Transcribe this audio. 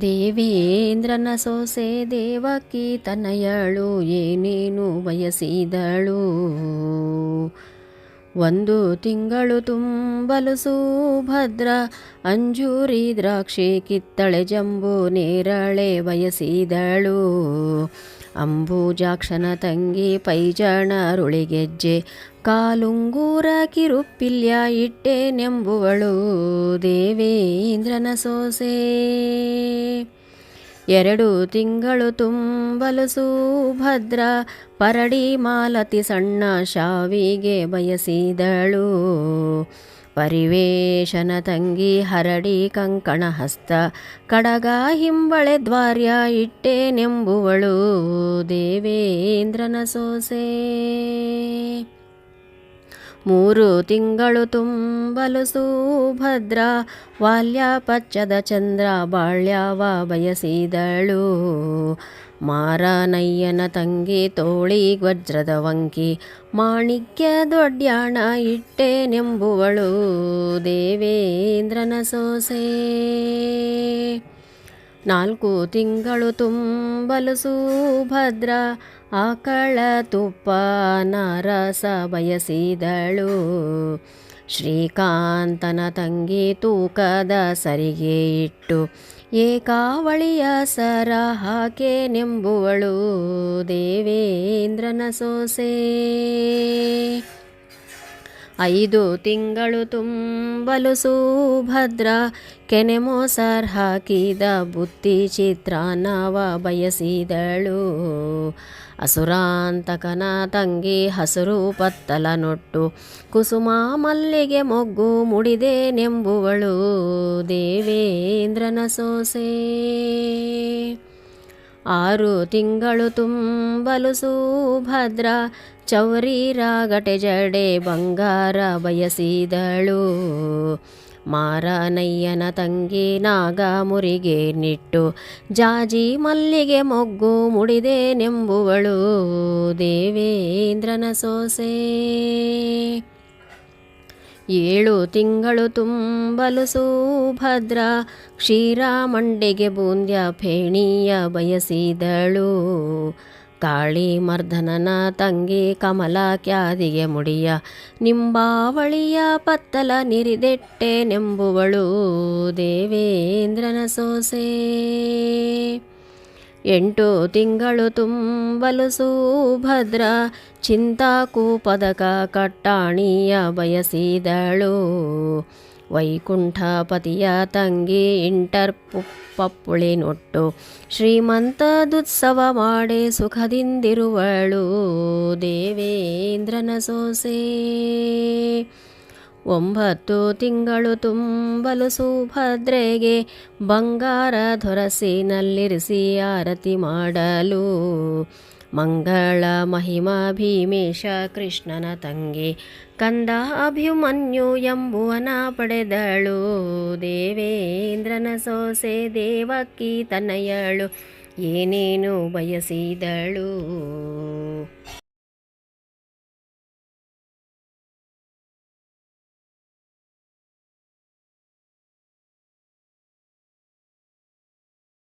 ದೇವೇಂದ್ರನ ಸೊಸೆ ದೇವಕಿ ತನಯಳು, ಏನೇನು ಬಯಸಿದಳು? ಒಂದು ತಿಂಗಳು ತುಂಬಲು ಸುಭದ್ರ, ಅಂಜೂರಿ ದ್ರಾಕ್ಷಿ ಕಿತ್ತಳೆ ಜಂಬು ನೇರಳೆ ಬಯಸಿದಳು. ಅಂಬುಜಾಕ್ಷನ ತಂಗಿ ಪೈಜಾಣರುಳಿಗೆಜ್ಜೆ ಕಾಲುಂಗೂರ ಕಿರುಪಿಲ್ಯ ಇಟ್ಟೆನೆಂಬುವಳು ದೇವೇಂದ್ರನ ಸೋಸೆ. ಎರಡು ತಿಂಗಳು ತುಂಬಲು ಸುಭದ್ರ, ಪರಡಿ ಮಾಲತಿ ಸಣ್ಣ ಶಾವಿಗೆ ಬಯಸಿದಳು. ಪರಿವೇಶನ ತಂಗಿ ಹರಡಿ ಕಂಕಣ ಹಸ್ತ ಕಡಗ ಹಿಂಬಳೆ ದ್ವಾರ್ಯ ಇಟ್ಟೆನೆಂಬುವಳು ದೇವೇಂದ್ರನ ಸೋಸೆ. ಮೂರು ತಿಂಗಳು ತುಂಬಲು ಸುಭದ್ರ, ವಾಲ್ಯ ಪಚ್ಚದ ಚಂದ್ರ ಬಾಳ್ಯವ ಬಯಸಿದಳು. ಮಾರನಯ್ಯನ ತಂಗಿ ತೋಳಿ ವಜ್ರದ ವಂಕಿ, ಮಾಣಿಕ್ಯ ದೊಡ್ಯಾಣ ಇಟ್ಟೆನೆಂಬುವಳು ದೇವೇಂದ್ರನ ಸೊಸೆ. ನಾಲ್ಕು ತಿಂಗಳು ತುಂಬಲು ಸುಭದ್ರ ಆಕಳ ತುಪ್ಪ ನರಸ ಬಯಸಿದಳು. ಶ್ರೀಕಾಂತನ ತಂಗಿ ತೂಕದ ಸರಿಗೆ ಇಟ್ಟು, ಏಕಾವಳಿಯ ಸರ ಹಾಕೆ ನೆಂಬುವಳು ದೇವೇಂದ್ರನ ಸೊಸೆ. ಐದು ತಿಂಗಳು ತುಂಬಲು ಸುಭದ್ರ, ಕೆನೆ ಮೊಸರ್ ಹಾಕಿದ ಬುತ್ತಿ ಚಿತ್ರಾನ್ನವ ಬಯಸಿದಳು. ಅಸುರಾಂತಕನ ತಂಗಿ ಹಸುರು ಪತ್ತಲ ನೊಟ್ಟು, ಕುಸುಮ ಮಲ್ಲಿಗೆ ಮೊಗ್ಗು ಮುಡಿದೇನೆಂಬುವಳು ದೇವೇಂದ್ರನ ಸೊಸೆ. ಆರು ತಿಂಗಳು ತುಂಬಲು ಸುಭದ್ರ ಚೌರಿರಾಗಟೆ ಜಡೆ ಬಂಗಾರ ಬಯಸಿದಳು. ಮಾರನಯ್ಯನ ತಂಗಿ ನಾಗ ಮುರಿಗೆ ನಿಟ್ಟು, ಜಾಜಿ ಮಲ್ಲಿಗೆ ಮೊಗ್ಗು ಮುಡಿದೇನೆಂಬುವಳು. ದೇವೇಂದ್ರನ ಸೊಸೆ ಏಳು ತಿಂಗಳು ತುಂಬಲು ಸುಭದ್ರ. ಕ್ಷೀರ ಮಂಡಿಗೆ ಬೂಂದ್ಯ ಫೇಣಿಯ ಬಯಸಿದಳು. ಕಾಳಿ ಮರ್ದನನ ತಂಗಿ ಕಮಲ ಕ್ಯಾದಿಗೆ ಮುಡಿಯ ನಿಂಬಾವಳಿಯ ಪತ್ತಲ ನಿರಿದೆಟ್ಟೆ ನೆಂಬುವಳು ದೇವೇಂದ್ರನ ಸೊಸೆ. ಎಂಟು ತಿಂಗಳು ತುಂಬಲು ಸುಭದ್ರ ಚಿಂತಾಕೂಪದಕ ಕಟ್ಟಾಣಿಯ ಬಯಸಿದಳು. ವೈಕುಂಠಪತಿಯ ತಂಗಿ ಇಂಟರ್ ಪಪ್ಪುಳಿನೊಟ್ಟು ಶ್ರೀಮಂತದುತ್ಸವ ಮಾಡಿ ಸುಖದಿಂದಿರುವಳು ದೇವೇಂದ್ರನ ಸೊಸೆ. ಒಂಬತ್ತು ತಿಂಗಳು ತುಂಬಲು ಸುಭದ್ರೆಗೆ ಬಂಗಾರ ದೊರಸಿನಲ್ಲಿರಿಸಿ ಆರತಿ ಮಾಡಲು. ಮಂಗಳ ಮಹಿಮಾ ಭೀಮೇಶ ಕೃಷ್ಣನ ತಂಗಿ ಕಂದ ಅಭಿಮನ್ಯು ಎಂಬುವನ ಪಡೆದಳು. ದೇವೇಂದ್ರನ ಸೋಸೆ ದೇವಕ್ಕಿ ತನಯಳು ಏನೇನು ಬಯಸಿದಳು?